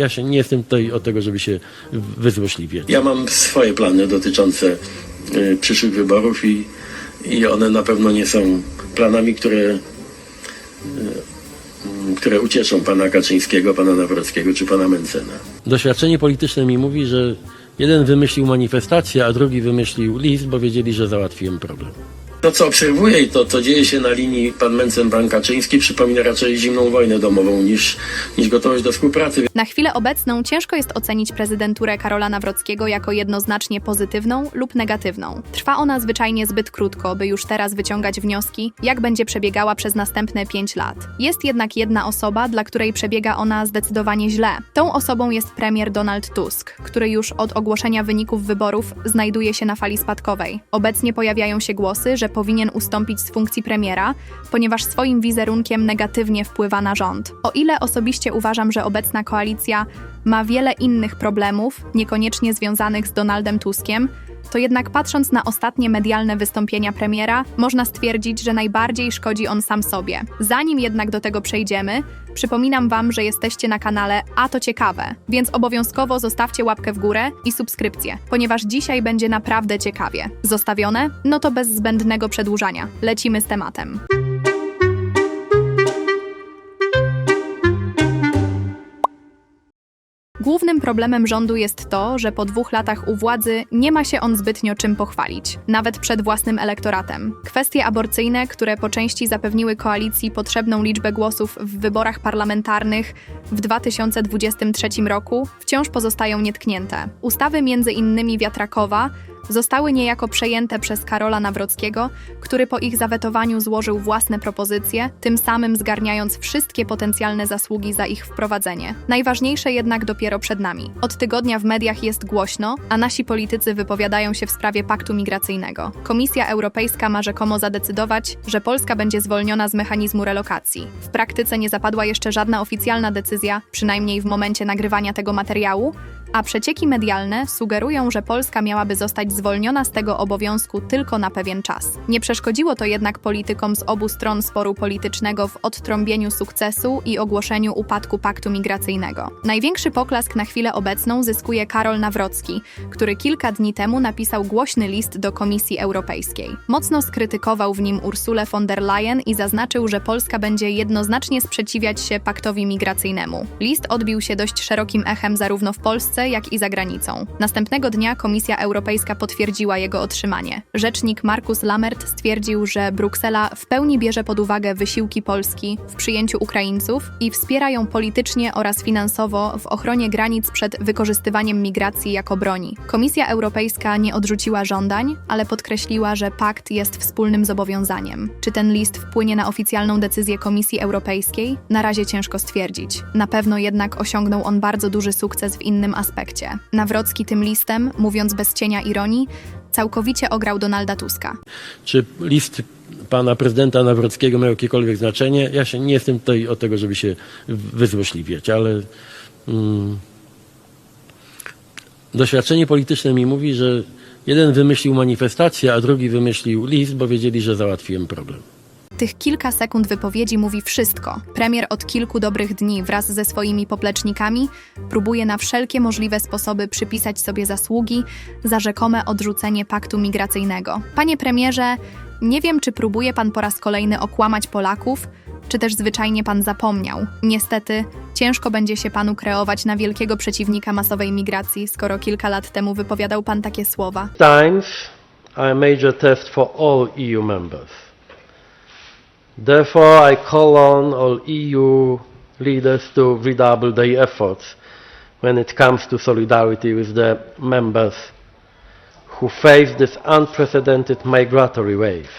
Ja się nie jestem tutaj od tego, żeby się wyzłośliwiać. Ja mam swoje plany dotyczące y, przyszłych wyborów i, i one na pewno nie są planami, które, y, y, które ucieszą pana Kaczyńskiego, pana Nawrockiego czy pana Mencena. Doświadczenie polityczne mi mówi, że jeden wymyślił manifestację, a drugi wymyślił list, bo wiedzieli, że załatwiłem problem. To, co obserwuję i to, co dzieje się na linii pan Mencen, pan Kaczyński, przypomina raczej zimną wojnę domową niż, niż gotowość do współpracy. Na chwilę obecną ciężko jest ocenić prezydenturę Karola Nawrockiego jako jednoznacznie pozytywną lub negatywną. Trwa ona zwyczajnie zbyt krótko, by już teraz wyciągać wnioski, jak będzie przebiegała przez następne pięć lat. Jest jednak jedna osoba, dla której przebiega ona zdecydowanie źle. Tą osobą jest premier Donald Tusk, który już od ogłoszenia wyników wyborów znajduje się na fali spadkowej. Obecnie pojawiają się głosy, że powinien ustąpić z funkcji premiera, ponieważ swoim wizerunkiem negatywnie wpływa na rząd. O ile osobiście uważam, że obecna koalicja ma wiele innych problemów, niekoniecznie związanych z Donaldem Tuskiem, to jednak patrząc na ostatnie medialne wystąpienia premiera, można stwierdzić, że najbardziej szkodzi on sam sobie. Zanim jednak do tego przejdziemy, przypominam Wam, że jesteście na kanale A to ciekawe, więc obowiązkowo zostawcie łapkę w górę i subskrypcję, ponieważ dzisiaj będzie naprawdę ciekawie. Zostawione? No to bez zbędnego przedłużania. Lecimy z tematem. Głównym problemem rządu jest to, że po dwóch latach u władzy nie ma się on zbytnio czym pochwalić, nawet przed własnym elektoratem. Kwestie aborcyjne, które po części zapewniły koalicji potrzebną liczbę głosów w wyborach parlamentarnych w 2023 roku, wciąż pozostają nietknięte. Ustawy między innymi wiatrakowa zostały niejako przejęte przez Karola Nawrockiego, który po ich zawetowaniu złożył własne propozycje, tym samym zgarniając wszystkie potencjalne zasługi za ich wprowadzenie. Najważniejsze jednak dopiero przed nami. Od tygodnia w mediach jest głośno, a nasi politycy wypowiadają się w sprawie paktu migracyjnego. Komisja Europejska ma rzekomo zadecydować, że Polska będzie zwolniona z mechanizmu relokacji. W praktyce nie zapadła jeszcze żadna oficjalna decyzja, przynajmniej w momencie nagrywania tego materiału, a przecieki medialne sugerują, że Polska miałaby zostać zwolniona z tego obowiązku tylko na pewien czas. Nie przeszkodziło to jednak politykom z obu stron sporu politycznego w odtrąbieniu sukcesu i ogłoszeniu upadku paktu migracyjnego. Największy poklask na chwilę obecną zyskuje Karol Nawrocki, który kilka dni temu napisał głośny list do Komisji Europejskiej. Mocno skrytykował w nim Ursulę von der Leyen i zaznaczył, że Polska będzie jednoznacznie sprzeciwiać się paktowi migracyjnemu. List odbił się dość szerokim echem zarówno w Polsce, jak i za granicą. Następnego dnia Komisja Europejska potwierdziła jego otrzymanie. Rzecznik Markus Lammert stwierdził, że Bruksela w pełni bierze pod uwagę wysiłki Polski w przyjęciu Ukraińców i wspiera ją politycznie oraz finansowo w ochronie granic przed wykorzystywaniem migracji jako broni. Komisja Europejska nie odrzuciła żądań, ale podkreśliła, że pakt jest wspólnym zobowiązaniem. Czy ten list wpłynie na oficjalną decyzję Komisji Europejskiej? Na razie ciężko stwierdzić. Na pewno jednak osiągnął on bardzo duży sukces w innym aspekcie. Nawrocki tym listem, mówiąc bez cienia ironii, całkowicie ograł Donalda Tuska. Czy list pana prezydenta Nawrockiego miał jakiekolwiek znaczenie? Ja się nie jestem tutaj od tego, żeby się wyzłośliwiać, ale mm, doświadczenie polityczne mi mówi, że jeden wymyślił manifestację, a drugi wymyślił list, bo wiedzieli, że załatwiłem problem. Tych kilka sekund wypowiedzi mówi wszystko. Premier od kilku dobrych dni wraz ze swoimi poplecznikami próbuje na wszelkie możliwe sposoby przypisać sobie zasługi za rzekome odrzucenie paktu migracyjnego. Panie premierze, nie wiem, czy próbuje pan po raz kolejny okłamać Polaków, czy też zwyczajnie pan zapomniał. Niestety, ciężko będzie się panu kreować na wielkiego przeciwnika masowej migracji, skoro kilka lat temu wypowiadał pan takie słowa. times are a major test for all EU members. Therefore, I call on all EU leaders to redouble their efforts when it comes to solidarity with the members who face this unprecedented migratory wave.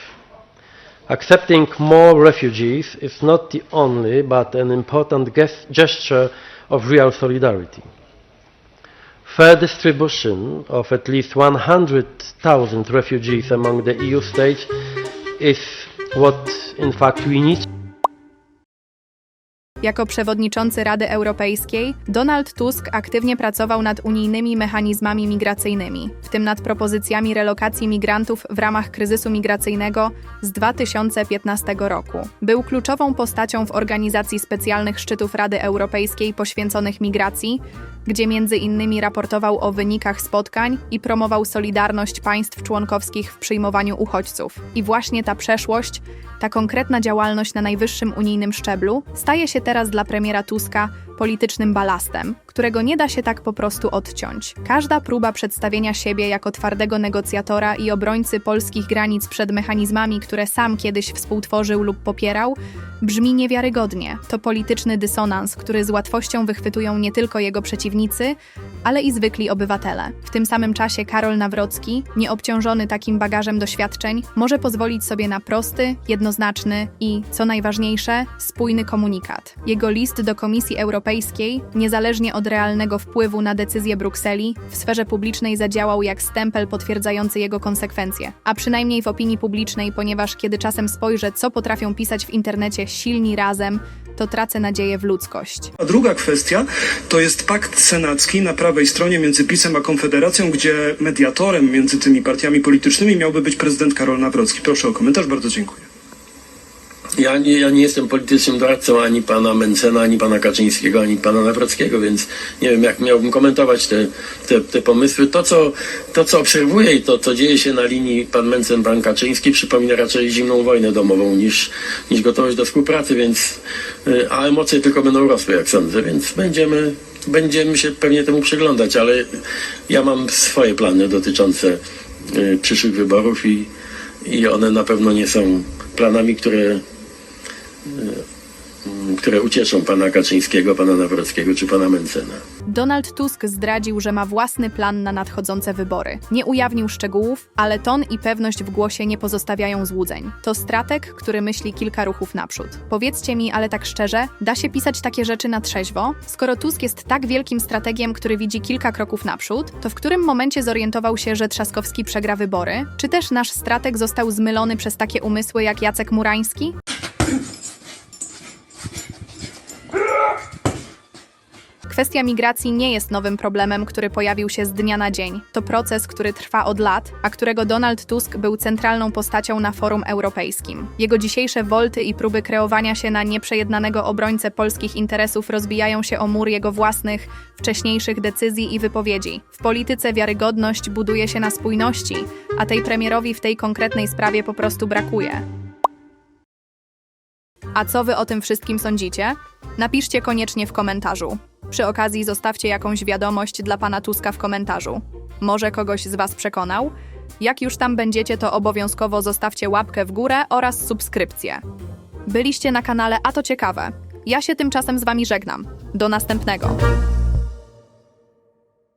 Accepting more refugees is not the only but an important ges- gesture of real solidarity. Fair distribution of at least 100,000 refugees among the EU states is what in fact we need Jako przewodniczący Rady Europejskiej, Donald Tusk aktywnie pracował nad unijnymi mechanizmami migracyjnymi, w tym nad propozycjami relokacji migrantów w ramach kryzysu migracyjnego z 2015 roku. Był kluczową postacią w organizacji specjalnych szczytów Rady Europejskiej poświęconych migracji, gdzie między innymi raportował o wynikach spotkań i promował solidarność państw członkowskich w przyjmowaniu uchodźców. I właśnie ta przeszłość, ta konkretna działalność na najwyższym unijnym szczeblu staje się teraz dla premiera Tuska politycznym balastem, którego nie da się tak po prostu odciąć. Każda próba przedstawienia siebie jako twardego negocjatora i obrońcy polskich granic przed mechanizmami, które sam kiedyś współtworzył lub popierał, brzmi niewiarygodnie. To polityczny dysonans, który z łatwością wychwytują nie tylko jego przeciwnicy, ale i zwykli obywatele. W tym samym czasie Karol Nawrocki, nieobciążony takim bagażem doświadczeń, może pozwolić sobie na prosty, jednoznaczny i, co najważniejsze, spójny komunikat. Jego list do Komisji Europejskiej, niezależnie od realnego wpływu na decyzje Brukseli, w sferze publicznej zadziałał jak stempel potwierdzający jego konsekwencje. A przynajmniej w opinii publicznej, ponieważ kiedy czasem spojrzę, co potrafią pisać w internecie silni razem, to tracę nadzieję w ludzkość. A druga kwestia to jest pakt senacki na prawej stronie między PiSem a Konfederacją, gdzie mediatorem między tymi partiami politycznymi miałby być prezydent Karol Nawrocki. Proszę o komentarz, bardzo dziękuję. Ja nie, ja nie jestem politycznym doradcą ani pana Mencena, ani pana Kaczyńskiego, ani pana Nawrockiego, więc nie wiem, jak miałbym komentować te, te, te pomysły. To co, to, co obserwuję i to, co dzieje się na linii pan Mencen, pan Kaczyński, przypomina raczej zimną wojnę domową niż, niż gotowość do współpracy, więc, y, a emocje tylko będą rosły, jak sądzę, więc będziemy, będziemy się pewnie temu przyglądać, ale ja mam swoje plany dotyczące y, przyszłych wyborów i, i one na pewno nie są planami, które które ucieszą pana Kaczyńskiego, pana Nawrockiego czy pana Mencena. Donald Tusk zdradził, że ma własny plan na nadchodzące wybory. Nie ujawnił szczegółów, ale ton i pewność w głosie nie pozostawiają złudzeń. To strateg, który myśli kilka ruchów naprzód. Powiedzcie mi, ale tak szczerze, da się pisać takie rzeczy na trzeźwo? Skoro Tusk jest tak wielkim strategiem, który widzi kilka kroków naprzód, to w którym momencie zorientował się, że Trzaskowski przegra wybory? Czy też nasz strateg został zmylony przez takie umysły jak Jacek Murański? Kwestia migracji nie jest nowym problemem, który pojawił się z dnia na dzień. To proces, który trwa od lat, a którego Donald Tusk był centralną postacią na forum europejskim. Jego dzisiejsze wolty i próby kreowania się na nieprzejednanego obrońcę polskich interesów rozbijają się o mur jego własnych, wcześniejszych decyzji i wypowiedzi. W polityce wiarygodność buduje się na spójności, a tej premierowi w tej konkretnej sprawie po prostu brakuje. A co wy o tym wszystkim sądzicie? Napiszcie koniecznie w komentarzu. Przy okazji zostawcie jakąś wiadomość dla pana Tuska w komentarzu. Może kogoś z was przekonał? Jak już tam będziecie, to obowiązkowo zostawcie łapkę w górę oraz subskrypcję. Byliście na kanale A to ciekawe. Ja się tymczasem z wami żegnam. Do następnego.